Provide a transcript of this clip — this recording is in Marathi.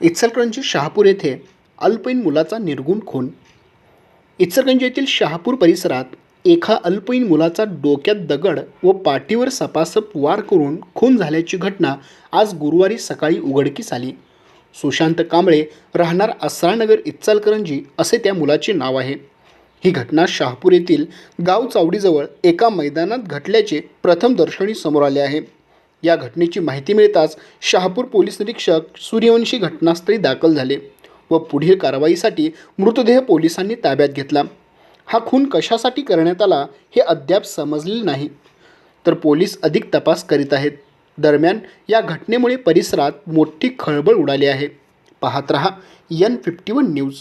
इचलकरंजी शहापूर येथे अल्पवयीन मुलाचा निर्गुण खून. इचलकरंजी येथील शहापूर परिसरात एका अल्पवयीन मुलाचा डोक्यात दगड व पाठीवर सपासप वार करून खून झाल्याची घटना आज गुरुवारी सकाळी उघडकीस आली. सुशांत कांबळे राहणार असरानगर इचलकरंजी असे त्या मुलाचे नाव आहे. ही घटना शहापूर येथील गाव चावडीजवळ एका मैदानात घटल्याचे प्रथम दर्शनी समोर आले आहे. या घटनेची माहिती मिळताच शहापूर पोलीस निरीक्षक सूर्यवंशी घटनास्थळी दाखल झाले व पुढील कारवाईसाठी मृतदेह पोलिसांनी ताब्यात घेतला. हा खून कशासाठी करण्यात आला हे अद्याप समजलेले नाही तर पोलीस अधिक तपास करीत आहेत. दरम्यान या घटनेमुळे परिसरात मोठी खळबळ उडाली आहे. पाहत रहा यन फिफ्टी वन न्यूज